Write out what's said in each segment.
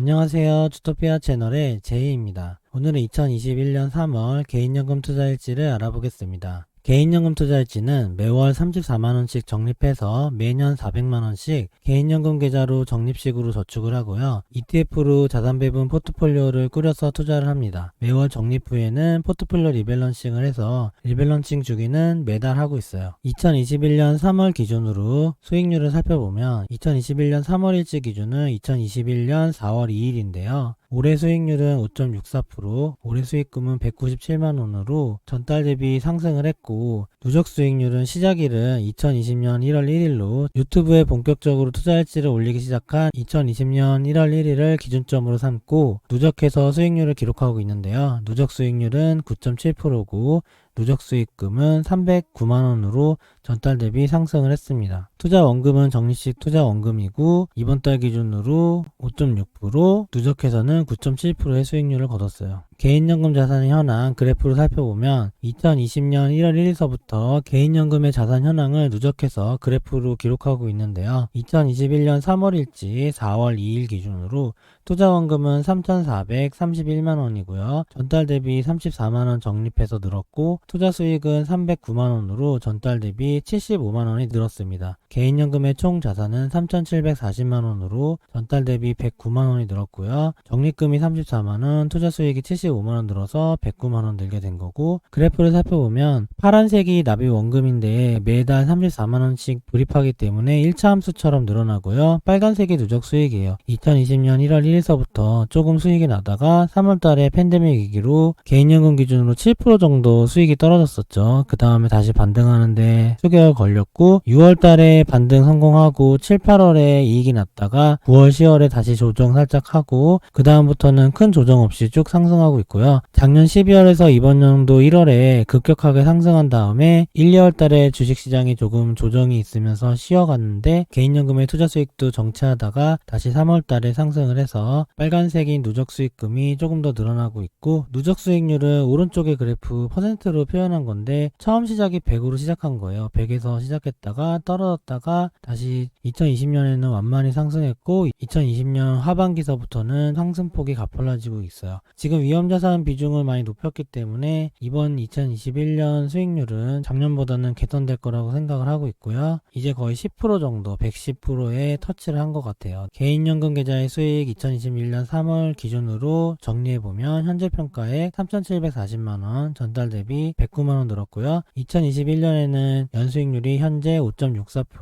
안녕하세요. 주토피아 채널의 제이입니다. 오늘은 2021년 3월 개인연금 투자일지를 알아보겠습니다. 개인연금 투자일지는 매월 34만원씩 적립해서 매년 400만원씩 개인연금 계좌로 적립식으로 저축을 하고요. ETF로 자산 배분 포트폴리오를 꾸려서 투자를 합니다. 매월 적립 후에는 포트폴리오 리밸런싱을 해서 리밸런싱 주기는 매달 하고 있어요. 2021년 3월 기준으로 수익률을 살펴보면 2021년 3월일지 기준은 2021년 4월 2일인데요. 올해 수익률은 5.64%, 올해 수익금은 197만원으로 전달 대비 상승을 했고, 누적 수익률은 시작일은 2020년 1월 1일로 유튜브에 본격적으로 투자일지를 올리기 시작한 2020년 1월 1일을 기준점으로 삼고, 누적해서 수익률을 기록하고 있는데요. 누적 수익률은 9.7%고, 누적 수익금은 309만 원으로 전달 대비 상승을 했습니다. 투자 원금은 적립식 투자 원금이고 이번 달 기준으로 5.6% 누적해서는 9.7%의 수익률을 거뒀어요. 개인연금 자산의 현황 그래프를 살펴보면 2020년 1월 1일서부터 개인연금의 자산 현황을 누적해서 그래프로 기록하고 있는데요. 2021년 3월일지 4월 2일 기준으로 투자 원금은 3,431만 원이고요. 전달 대비 34만 원 적립해서 늘었고 투자 수익은 309만 원으로 전달 대비 75만 원이 늘었습니다. 개인연금의 총 자산은 3,740만 원으로 전달 대비 109만 원이 늘었고요. 적립금이 34만 원, 투자 수익이 75만 원 늘어서 109만 원 늘게 된 거고 그래프를 살펴보면 파란색이 납입 원금인데 매달 34만 원씩 불입하기 때문에 1차 함수처럼 늘어나고요. 빨간색이 누적 수익이에요. 2020년 1월 1일서부터 조금 수익이 나다가 3월 달에 팬데믹 위기로 개인연금 기준으로 7% 정도 수익이 떨어졌었죠. 그 다음에 다시 반등하는데 수개월 걸렸고 6월 달에 반등 성공하고 7, 8월에 이익이 났다가 9월, 10월에 다시 조정 살짝 하고 그 다음부터는 큰 조정 없이 쭉 상승하고 있고요. 작년 12월에서 이번 연도 1월에 급격하게 상승한 다음에 1, 2월 달에 주식시장이 조금 조정이 있으면서 쉬어갔는데 개인연금의 투자 수익도 정체하다가 다시 3월 달에 상승을 해서 빨간색인 누적 수익금이 조금 더 늘어나고 있고 누적 수익률은 오른쪽의 그래프 퍼센트로 표현한 건데 처음 시작이 100으로 시작한 거예요. 100에서 시작했다가 떨어졌다 가 다시 2020년에는 완만히 상승했고 2020년 하반기서부터는 상승폭이 가팔라지고 있어요. 지금 위험자산 비중을 많이 높였기 때문에 이번 2021년 수익률은 작년보다는 개선될 거라고 생각을 하고 있고요. 이제 거의 10% 정도 110%에 터치를 한 것 같아요. 개인연금 계좌의 수익 2021년 3월 기준으로 정리해보면 현재 평가액 3,740만원 전달 대비 109만원 늘었고요. 2021년에는 연수익률이 현재 5.64%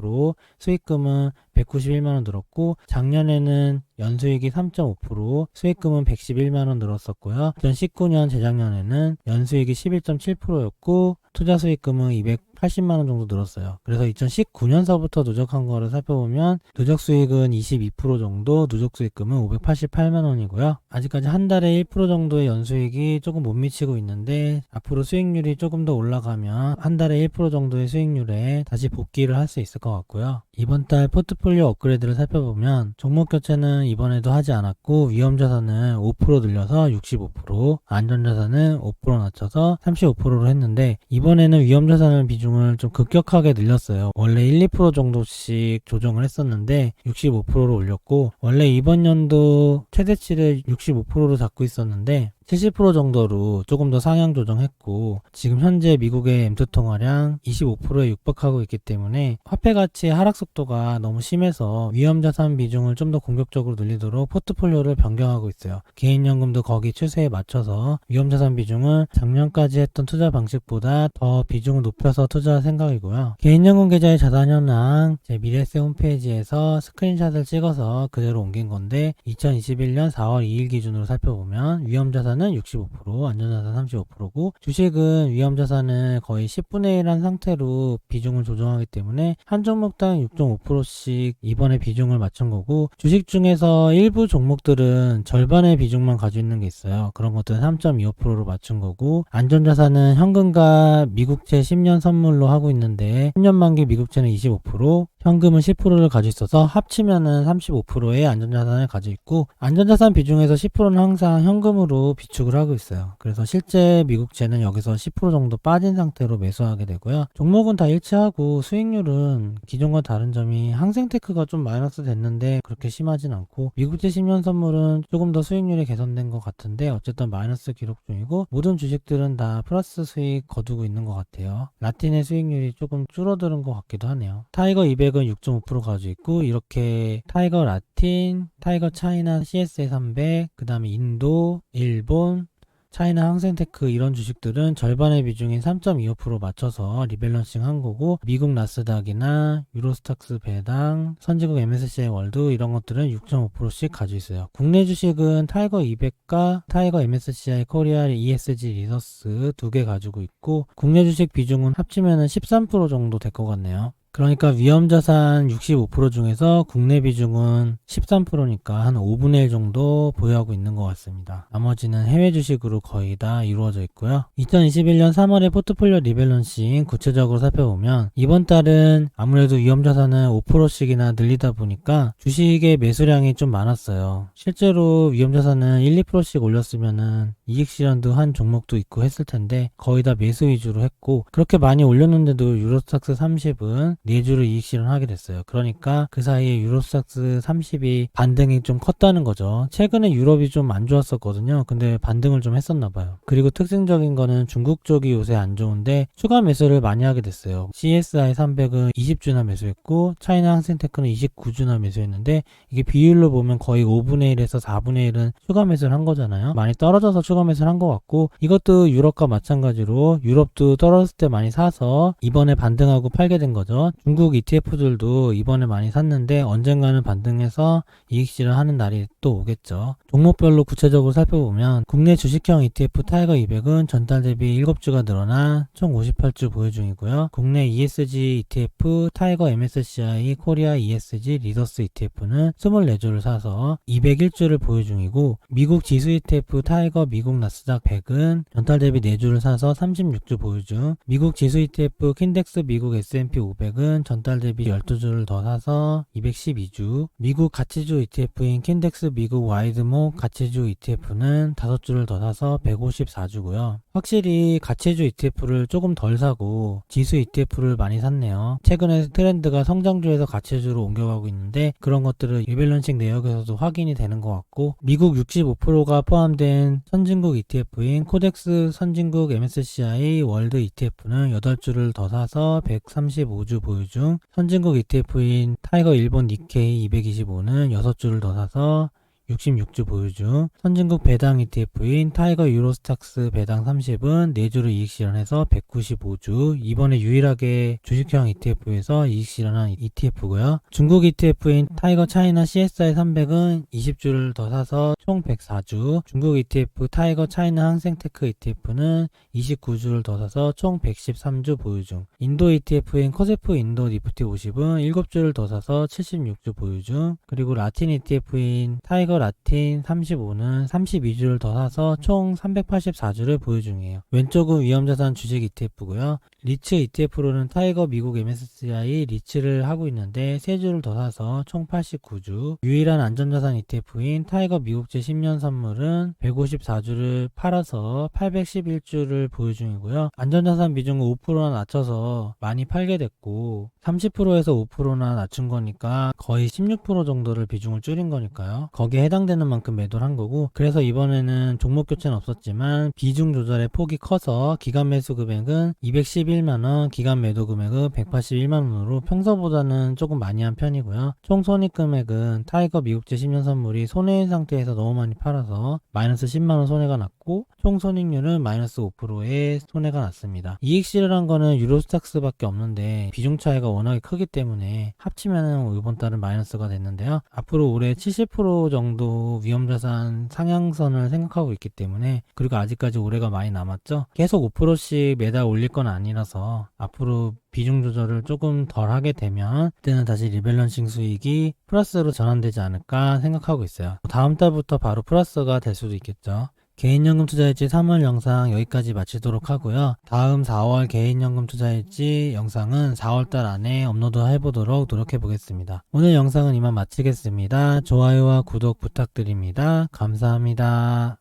수익금은 191만 원 늘었고 작년에는 연수익이 3.5% 수익금은 111만 원 늘었었고요. 2019년 재작년에는 연수익이 11.7%였고 투자 수익금은 280만 원 정도 늘었어요. 그래서 2019년서부터 누적한 거를 살펴보면 누적 수익은 22% 정도, 누적 수익금은 588만 원이고요. 아직까지 한 달에 1% 정도의 연수익이 조금 못 미치고 있는데 앞으로 수익률이 조금 더 올라가면 한 달에 1% 정도의 수익률에 다시 복귀를 할 수 있을 것 같고요. 이번 달 포트폴리오 업그레이드를 살펴보면 종목 교체는 이번에도 하지 않았고 위험자산은 5% 늘려서 65%, 안전자산은 5% 낮춰서 35%로 했는데 이번에는 위험자산을 비중을 좀 급격하게 늘렸어요. 원래 1, 2% 정도씩 조정을 했었는데 65%로 올렸고 원래 이번 연도 최대치를 65%로 잡고 있었는데 70% 정도로 조금 더 상향 조정했고 지금 현재 미국의 M2 통화량 25%에 육박하고 있기 때문에 화폐 가치의 하락 속도가 너무 심해서 위험 자산 비중을 좀 더 공격적으로 늘리도록 포트폴리오를 변경하고 있어요. 개인연금도 거기 추세에 맞춰서 위험 자산 비중을 작년까지 했던 투자 방식보다 더 비중을 높여서 투자할 생각이고요. 개인연금 계좌의 자산 현황 제 미래세 홈페이지에서 스크린샷을 찍어서 그대로 옮긴 건데 2021년 4월 2일 기준으로 살펴보면 위험 자산 자산은 65%, 안전자산 35%고 주식은 위험자산을 거의 10분의 1 한 상태로 비중을 조정하기 때문에 한 종목당 6.5%씩 이번에 비중을 맞춘 거고 주식 중에서 일부 종목들은 절반의 비중만 가지고 있는 게 있어요. 그런 것들은 3.25%로 맞춘 거고 안전자산은 현금과 미국채 10년 선물로 하고 있는데 10년 만기 미국채는 25%, 현금은 10%를 가지고 있어서 합치면은 35%의 안전자산을 가지고 있고 안전자산 비중에서 10%는 항상 현금으로 비 축을 하고 있어요. 그래서 실제 미국채는 여기서 10% 정도 빠진 상태로 매수하게 되고요. 종목은 다 일치하고 수익률은 기존과 다른 점이 항생테크가 좀 마이너스 됐는데 그렇게 심하진 않고 미국채 10년 선물은 조금 더 수익률이 개선된 것 같은데 어쨌든 마이너스 기록 중이고 모든 주식들은 다 플러스 수익 거두고 있는 것 같아요. 라틴의 수익률이 조금 줄어드는 것 같기도 하네요. 타이거 200은 6.5% 가지고 있고 이렇게 타이거 라틴, 타이거 차이나 CSA 300, 그 다음에 인도, 일본, 차이나 항생테크 이런 주식들은 절반의 비중인 3.25% 맞춰서 리밸런싱 한 거고 미국 나스닥이나 유로스탁스 배당, 선진국 MSCI 월드 이런 것들은 6.5%씩 가지고 있어요. 국내 주식은 타이거 200과 타이거 MSCI 코리아 ESG 리서스 두 개 가지고 있고 국내 주식 비중은 합치면 13% 정도 될 것 같네요. 그러니까 위험자산 65% 중에서 국내 비중은 13%니까 한 5분의 1 정도 보유하고 있는 것 같습니다. 나머지는 해외 주식으로 거의 다 이루어져 있고요. 2021년 3월에 포트폴리오 리밸런싱 구체적으로 살펴보면 이번 달은 아무래도 위험자산은 5%씩이나 늘리다 보니까 주식의 매수량이 좀 많았어요. 실제로 위험자산은 1, 2%씩 올렸으면은 이익 실현도 한 종목도 있고 했을 텐데 거의 다 매수 위주로 했고 그렇게 많이 올렸는데도 유로스탁스 30은 4주를 이익 실현하게 됐어요. 그러니까 그 사이에 유로스탁스 30이 반등이 좀 컸다는 거죠. 최근에 유럽이 좀 안 좋았었거든요. 근데 반등을 좀 했었나 봐요. 그리고 특징적인 거는 중국 쪽이 요새 안 좋은데 추가 매수를 많이 하게 됐어요. CSI 300은 20주나 매수했고 차이나 항생테크는 29주나 매수했는데 이게 비율로 보면 거의 5분의 1에서 4분의 1은 추가 매수를 한 거잖아요. 많이 떨어져서 추가 매수를 한것 같고 이것도 유럽과 마찬가지로 유럽도 떨어졌을 때 많이 사서 이번에 반등하고 팔게 된 거죠. 중국 ETF들도 이번에 많이 샀는데 언젠가는 반등해서 이익 실현하는 날이 또 오겠죠. 종목별로 구체적으로 살펴보면 국내 주식형 ETF 타이거 200은 전달 대비 7주가 늘어나 총 58주 보유 중이고요. 국내 ESG ETF 타이거 MSCI 코리아 ESG 리더스 ETF는 24주를 사서 201주를 보유 중이고 미국 지수 ETF 타이거 미국 나스닥 100은 전달 대비 4주를 사서 36주 보유 중 미국 지수 ETF 킨덱스 미국 S&P 500은 전달 대비 12주를 더 사서 212주 미국 가치주 ETF인 킨덱스 미국 와이드목 가치주 ETF는 5주를 더 사서 154주고요. 확실히 가치주 ETF를 조금 덜 사고 지수 ETF를 많이 샀네요. 최근에 트렌드가 성장주에서 가치주로 옮겨가고 있는데 그런 것들을 리밸런싱 내역에서도 확인이 되는 것 같고 미국 65%가 포함된 선진 국 ETF인 코덱스 선진국 MSCI 월드 ETF는 8주를 더 사서 135주 보유 중 선진국 ETF인 타이거 일본 니케이 225는 6주를 더 사서 66주 보유 중 선진국 배당 ETF인 타이거 유로스탁스 배당 30은 4주를 이익 실현해서 195주 이번에 유일하게 주식형 ETF에서 이익 실현한 ETF고요. 중국 ETF인 타이거 차이나 CSI 300은 20주를 더 사서 총 104주 중국 ETF 타이거 차이나 항생테크 ETF는 29주를 더 사서 총 113주 보유 중 인도 ETF인 코세프 인도 니프티 50은 7주를 더 사서 76주 보유 중 그리고 라틴 ETF인 타이거 라틴 35는 32주를 더 사서 총 384주를 보유 중이에요. 왼쪽은 위험자산 주식 ETF고요. 리츠 ETF로는 타이거 미국 MSCI 리츠를 하고 있는데 3주를 더 사서 총 89주. 유일한 안전자산 ETF인 타이거 미국제 10년 선물은 154주를 팔아서 811주를 보유 중이고요. 안전자산 비중을 5%나 낮춰서 많이 팔게 됐고 30%에서 5%나 낮춘 거니까 거의 16% 정도를 비중을 줄인 거니까요. 거기에 해당되는 만큼 매도를 한 거고 그래서 이번에는 종목 교체는 없었지만 비중 조절의 폭이 커서 기간 매수 금액은 211 만원, 기간 매도 금액은 181만원으로 평소보다는 조금 많이 한 편이고요. 총 손익 금액은 타이거 미국제 10년 선물이 손해인 상태에서 너무 많이 팔아서 마이너스 10만원 손해가 났고 총 손익률은 마이너스 5%의 손해가 났습니다. 이익 실현한 거는 유로스탁스밖에 없는데 비중 차이가 워낙에 크기 때문에 합치면 이번 달은 마이너스가 됐는데요. 앞으로 올해 70% 정도 위험자산 상향선을 생각하고 있기 때문에 그리고 아직까지 올해가 많이 남았죠. 계속 5%씩 매달 올릴 건 아니라서 앞으로 비중 조절을 조금 덜 하게 되면 그때는 다시 리밸런싱 수익이 플러스로 전환되지 않을까 생각하고 있어요. 다음 달부터 바로 플러스가 될 수도 있겠죠. 개인연금 투자일지 3월 영상 여기까지 마치도록 하고요. 다음 4월 개인연금 투자일지 영상은 4월달 안에 업로드 해보도록 노력해 보겠습니다. 오늘 영상은 이만 마치겠습니다. 좋아요와 구독 부탁드립니다. 감사합니다.